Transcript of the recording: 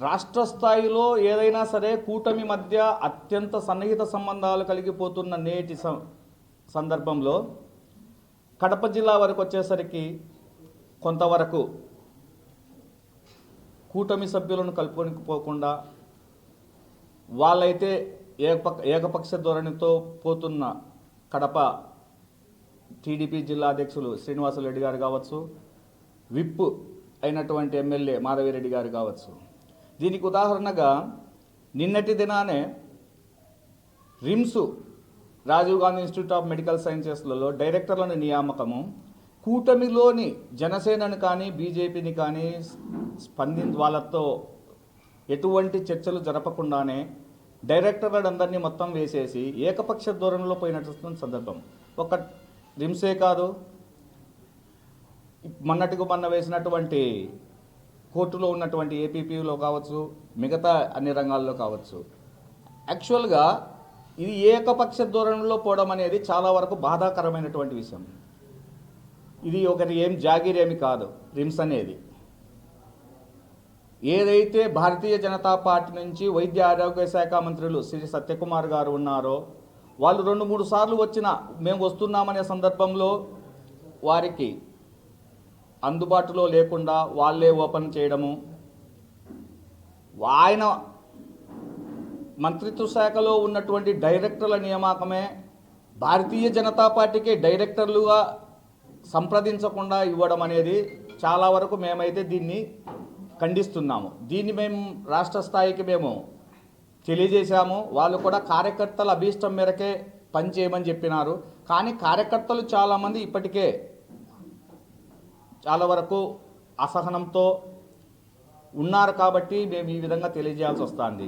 రాష్ట్ర స్థాయిలో ఏదైనా సరే కూటమి మధ్య అత్యంత సన్నిహిత సంబంధాలు కలిగిపోతున్న నేటి సందర్భంలో కడప జిల్లా వరకు వచ్చేసరికి కొంతవరకు కూటమి సభ్యులను కలుపుకొని పోకుండా వాళ్ళైతే ఏకపక్ష ఏకపక్ష ధోరణితో పోతున్న కడప టీడీపీ జిల్లా అధ్యక్షులు శ్రీనివాసరెడ్డి గారు కావచ్చు విప్ అయినటువంటి ఎమ్మెల్యే మాధవిరెడ్డి గారు కావచ్చు. దీనికి ఉదాహరణగా నిన్నటి దినానే RIMS Rajiv Gandhi institute of medical సైన్సెస్లలో డైరెక్టర్లను నియామకము. కూటమిలోని జనసేనను కానీ బీజేపీని కానీ స్పంది వాళ్ళతో ఎటువంటి చర్చలు జరపకుండానే డైరెక్టర్లందరినీ మొత్తం వేసేసి ఏకపక్ష ధోరణిలో పోయినటువంటి సందర్భం. ఒక రిమ్సే కాదు. మొన్నటికి మొన్న వేసినటువంటి కోర్టులో ఉన్నటువంటి ఏపీపీలో కావచ్చు మిగతా అన్ని రంగాల్లో కావచ్చు. యాక్చువల్గా ఇది ఏకపక్ష ధోరణిలో పోవడం అనేది చాలా వరకు బాధాకరమైనటువంటి విషయం. ఇది ఒకరి ఏం జాగీరేమి కాదు రిమ్స్ అనేది. ఏదైతే భారతీయ జనతా పార్టీ నుంచి వైద్య ఆరోగ్య శాఖ మంత్రులు శ్రీ సత్యకుమార్ గారు ఉన్నారో వాళ్ళు రెండు మూడు సార్లు వచ్చిన మేము వస్తున్నామనే సందర్భంలో వారికి అందుబాటులో లేకుండా వాళ్ళే ఓపెన్ చేయడము. ఆయన మంత్రిత్వ శాఖలో ఉన్నటువంటి డైరెక్టర్ల నియామకమే భారతీయ జనతా పార్టీకి డైరెక్టర్లుగా సంప్రదించకుండా ఇవ్వడం అనేది చాలా వరకు మేమైతే దీన్ని ఖండిస్తున్నాము. దీన్ని మేము రాష్ట్ర స్థాయికి మేము తెలియజేశాము. వాళ్ళు కూడా కార్యకర్తల అభీష్టం మేరకే పనిచేయమని చెప్పినారు. కానీ కార్యకర్తలు చాలామంది ఇప్పటికే చాలా వరకు అసహనంతో ఉన్నారు కాబట్టి మేము ఈ విధంగా తెలియజేయాల్సి వస్తుంది.